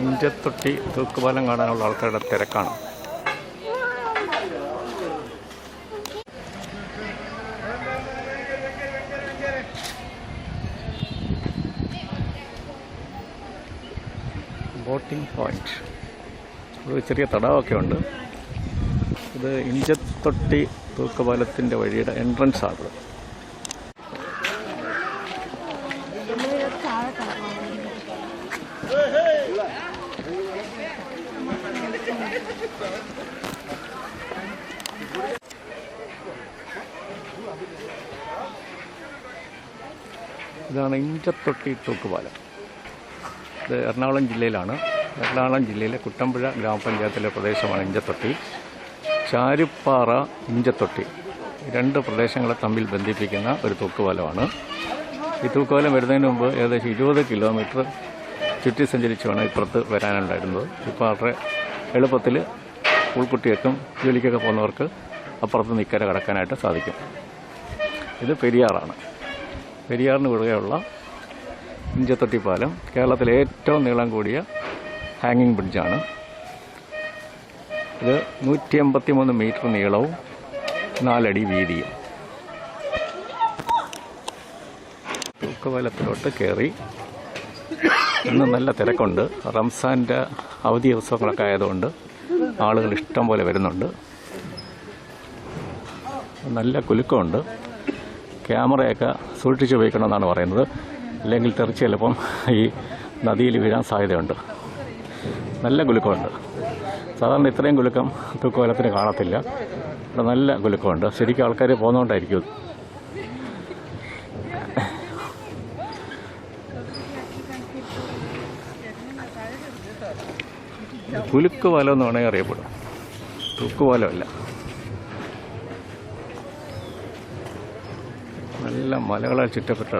ഇഞ്ചത്തൊട്ടി തൂക്കുപാലം കാണാനുള്ള ആൾക്കാരുടെ തിരക്കാണ്. Boating point. ഒരു ചെറിയ തടാകമൊക്കെ ഉണ്ട്. ഇത് ഇഞ്ചത്തൊട്ടി തൂക്കുപാലത്തിന്റെ വഴിയുടെ എൻട്രൻസ് ആണ് ഇതാണ് ഇഞ്ചത്തൊട്ടി തൂക്കുപാലം. ഇത് എറണാകുളം ജില്ലയിലാണ്. എറണാകുളം ജില്ലയിലെ കുട്ടമ്പുഴ ഗ്രാമപഞ്ചായത്തിലെ പ്രദേശമാണ് ഇഞ്ചത്തൊട്ടി. ചാരുപ്പാറ ഇഞ്ചത്തൊട്ടി. രണ്ട് പ്രദേശങ്ങളെ തമ്മിൽ ബന്ധിപ്പിക്കുന്ന ഒരു തൂക്കുപാലമാണ്. ഈ തൂക്കുപാലം വരുന്നതിന് മുമ്പ് ഏകദേശം ഇരുപത് കിലോമീറ്റർ ചുറ്റി സഞ്ചരിച്ച് വേണം ഇപ്പുറത്ത് വരാനുണ്ടായിരുന്നത്. ഇപ്പോൾ വളരെ എളുപ്പത്തിൽ ഉൾക്കുട്ടിയൊക്കെ ജോലിക്കൊക്കെ പോകുന്നവർക്ക് അപ്പുറത്ത് നിൽക്കര കടക്കാനായിട്ട് സാധിക്കും. ഇത് പെരിയാറാണ്. പെരിയാറിന് കുറുകെയുള്ള ഇഞ്ചത്തൊട്ടി പാലം കേരളത്തിലെ ഏറ്റവും നീളം കൂടിയ ഹാങ്ങിങ് ബ്രിഡ്ജാണ് ഇത് നൂറ്റി എൺപത്തി മൂന്ന് മീറ്റർ നീളവും നാലടി വീതിയും. തൂക്കുപാലത്തിലോട്ട് കയറി ഇന്ന് നല്ല തിരക്കുണ്ട്. റംസാന്റെ അവധി ദിവസങ്ങളൊക്കെ ആയതുകൊണ്ട് ആളുകൾ ഇഷ്ടം പോലെ വരുന്നുണ്ട്. നല്ല കുലുക്കമുണ്ട്. ക്യാമറയൊക്കെ സൂക്ഷിച്ച് ഉപയോഗിക്കണമെന്നാണ് പറയുന്നത്. അല്ലെങ്കിൽ തെറിച്ച് ചിലപ്പം ഈ നദിയിൽ വീഴാൻ സാധ്യതയുണ്ട്. നല്ല കുലുക്കമുണ്ട് സാധാരണ ഇത്രയും കുലുക്കം തൂക്കുവലത്തിന് കാണത്തില്ല. ഇവിടെ നല്ല കുലുക്കമുണ്ട് ശരിക്കും ആൾക്കാർ പോകുന്നതുകൊണ്ടായിരിക്കും ഇത്. കുലുക്കുപാലം എന്ന് വേണമെങ്കിൽ അറിയപ്പെടും. തൂക്കുപാലമല്ല. നല്ല മലകളാൽ ചുറ്റപ്പെട്ട്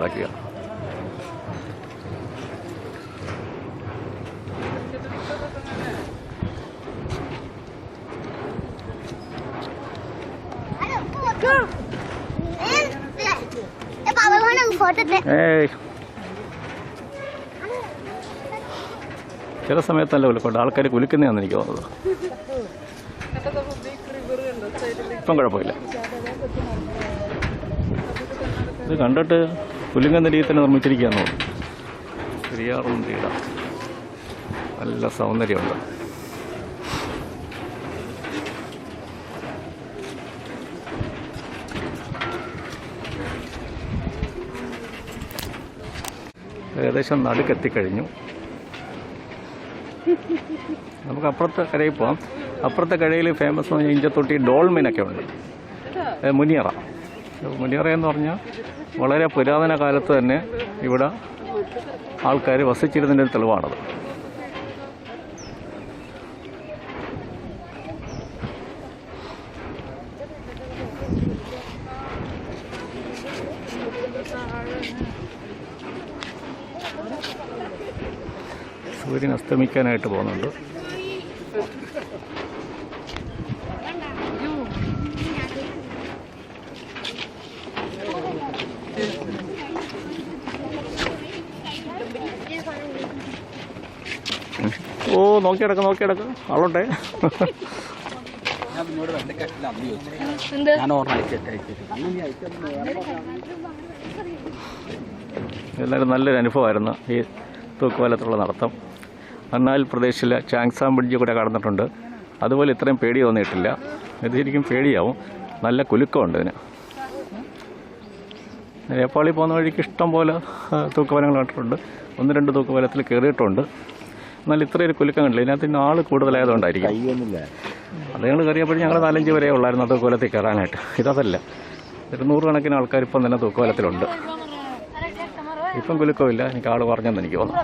ഏയ്. ചില സമയത്തല്ല നല്ല ആൾക്കാർ ആൾക്കാർ കുലുക്കുന്നതാണെന്ന് എനിക്ക് തോന്നുന്നത്. ഇപ്പം കുഴപ്പമില്ല. ഇത് കണ്ടിട്ട് പുല്ലുങ്ങ രീതിയിൽ തന്നെ നിർമ്മിച്ചിരിക്കുകയെന്ന് തോന്നുന്നു പെരിയാറും നല്ല സൗന്ദര്യമുണ്ട്. ഏകദേശം നടുക്കെത്തിക്കഴിഞ്ഞു. നമുക്ക് അപ്പുറത്തെ കരയിൽ പോവാം. അപ്പുറത്തെ കരയിൽ ഫേമസ് എന്ന് പറഞ്ഞാൽ ഇഞ്ചത്തൊട്ടി ഡോൾമിനൊക്കെ ഉണ്ട്. മുനിയറ. മുനിയറ എന്ന് പറഞ്ഞാൽ വളരെ പുരാതന കാലത്ത് തന്നെ ഇവിടെ ആൾക്കാർ വസിച്ചിരുന്നതിന്റെ തെളിവാണത്. സൂര്യൻ അസ്തമിക്കാനായിട്ട് പോകുന്നുണ്ട്. ഓ നോക്കിയടക്ക് നോക്കിയടക്ക്. ആളുണ്ടേ? എല്ലാവരും നല്ലൊരു അനുഭവമായിരുന്നു ഈ തൂക്കുവാലത്തുള്ള നടത്തം. അണ്ണാൽ പ്രദേശിലെ ചാങ്സാം ബ്രിഡ്ജ് കൂടെ കടന്നിട്ടുണ്ട്. അതുപോലെ ഇത്രയും പേടി തോന്നിയിട്ടില്ല ഇത് ശരിക്കും പേടിയാവും. നല്ല കുലുക്കമുണ്ട് ഇതിന്. നേപ്പാളിൽ പോകുന്ന വഴിക്ക് ഇഷ്ടം പോലെ തൂക്കുപാലങ്ങൾ കണ്ടിട്ടുണ്ട്. ഒന്ന് രണ്ട് തൂക്കുപാലത്തിൽ കയറിയിട്ടുണ്ട്. എന്നാൽ ഇത്രയും ഒരു കുലുക്കം കണ്ടില്ല. ഇതിനകത്ത് ഇന്ന് ആൾ കൂടുതലായതുകൊണ്ടായിരിക്കും. അത് ഞങ്ങൾ കയറിയപ്പോൾ ഞങ്ങൾ നാലഞ്ച് വരെ ഉള്ളായിരുന്നു തൂക്കവലത്തിൽ തൂക്കുപാലത്തിൽ കയറാനായിട്ട്. ഇതല്ല. ഒരു നൂറുകണക്കിന് ആൾക്കാർ ഇപ്പം തന്നെ തൂക്കവലത്തിലുണ്ട് ഇപ്പം കുലുക്കമില്ല. എനിക്ക് ആൾ പറഞ്ഞെന്ന് എനിക്ക് തോന്നുന്നു.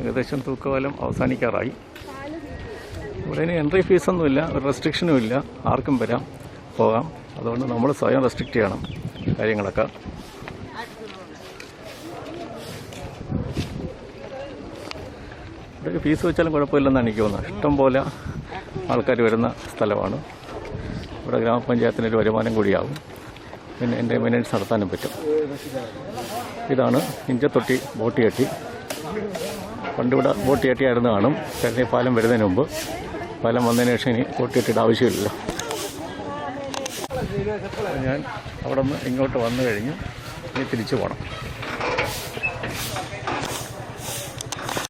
ഏകദേശം തൂക്കവാലം അവസാനിക്കാറായി. ഇവിടെ ഇനി എൻട്രി ഫീസൊന്നുമില്ല ഒരു റെസ്ട്രിക്ഷനും ഇല്ല. ആർക്കും വരാം പോകാം. അതുകൊണ്ട് നമ്മൾ സ്വയം റെസ്ട്രിക്റ്റ് ചെയ്യണം കാര്യങ്ങളൊക്കെ. ഇവിടെ ഫീസ് വെച്ചാലും കുഴപ്പമില്ലെന്നാണ് എനിക്ക് തോന്നുന്നത്. ഇഷ്ടം പോലെ ആൾക്കാർ വരുന്ന സ്ഥലമാണ്. ഇവിടെ ഗ്രാമപഞ്ചായത്തിന് ഒരു വരുമാനം കൂടിയാവും. പിന്നെ എന്റെ മെയിനൻസ് നടത്താനും പറ്റും. ഇതാണ് ഇഞ്ചത്തൊട്ടി ബോട്ട് ചട്ടി പണ്ടിവിടെ ബോട്ട് ചട്ടിയായിരുന്നു കാണും. കരുതി പാലം വരുന്നതിന് മുമ്പ്. പാലം വന്നതിന് ശേഷം ഇനി ബോട്ട് ചട്ടിയുടെ ആവശ്യമില്ലല്ലോ ഞാൻ അവിടെ നിന്ന് ഇങ്ങോട്ട് വന്നു കഴിഞ്ഞ് ഇനി തിരിച്ചു പോകണം